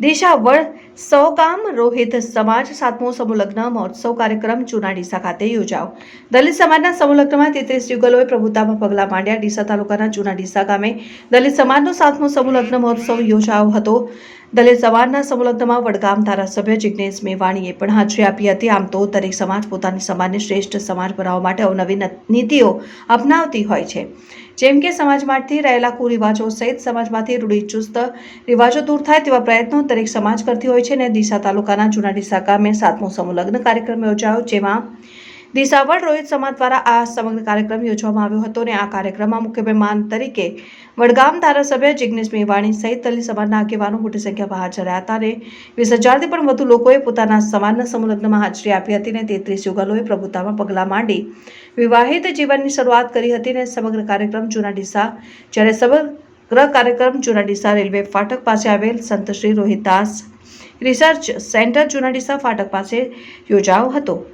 દિશા વડ સૌગામ રોહિત સમાજ સાતમો સમુલગ્ન મહોત્સવ કાર્યક્રમ જૂના ડીસા ખાતે યોજાયો. દલિત સમાજના સમુલગ્નમાં તેત્રીસ યુગલોએ પ્રભુતામાં પગલાં માંડ્યા. ડીસા તાલુકાના જૂના ડીસા ગામે દલિત સમાજનો સાતમો સમુલગ્ન મહોત્સવ યોજાયો હતો. દલિત સમાજના સંલગ્નમાં વડગામ ધારાસભ્ય જિજ્ઞેશ મેવાણીએ પણ હાજરી આપી હતી. આમ તો દરેક સમાજ પોતાની સમાજને શ્રેષ્ઠ સમાજ બનાવવા માટે અવનવી નીતિઓ અપનાવતી હોય છે. જેમ કે સમાજમાંથી રહેલા કુરિવાજો સહિત સમાજમાંથી રૂઢિચુસ્ત રિવાજો દૂર થાય તેવા પ્રયત્નો દરેક સમાજ કરતી હોય છે અને ડીસા તાલુકાના જૂના ડીસા ગામે સાતમો સમૂહ કાર્યક્રમ યોજાયો, જેમાં દિશાવડ રોહિત સમાજ દ્વારા આ સમગ્ર કાર્યક્રમ યોજવામાં આવ્યો હતો અને આ કાર્યક્રમમાં મુખ્ય મહેમાન તરીકે વડગામ ધારાસભ્ય જિગ્નેશ મેવાણી સહિત દલિત સમાજના આગેવાનો મોટી સંખ્યામાં હાજર રહ્યા હતા અને વીસ હજારથી પણ વધુ લોકોએ પોતાના સમાજના સમુલગ્નમાં હાજરી આપી હતી અને તેત્રીસ યુગલોએ પ્રભુતામાં પગલાં માંડી. વિવાહિત જીવનની શરૂઆત કરી હતી અને સમગ્ર કાર્યક્રમ જૂના ડીસા, જ્યારે સમગ્ર કાર્યક્રમ જૂના ડીસા રેલવે ફાટક પાસે આવેલ સંત શ્રી રોહિતદાસ રિસર્ચ સેન્ટર જૂના ડીસા ફાટક પાસે યોજાયો હતો.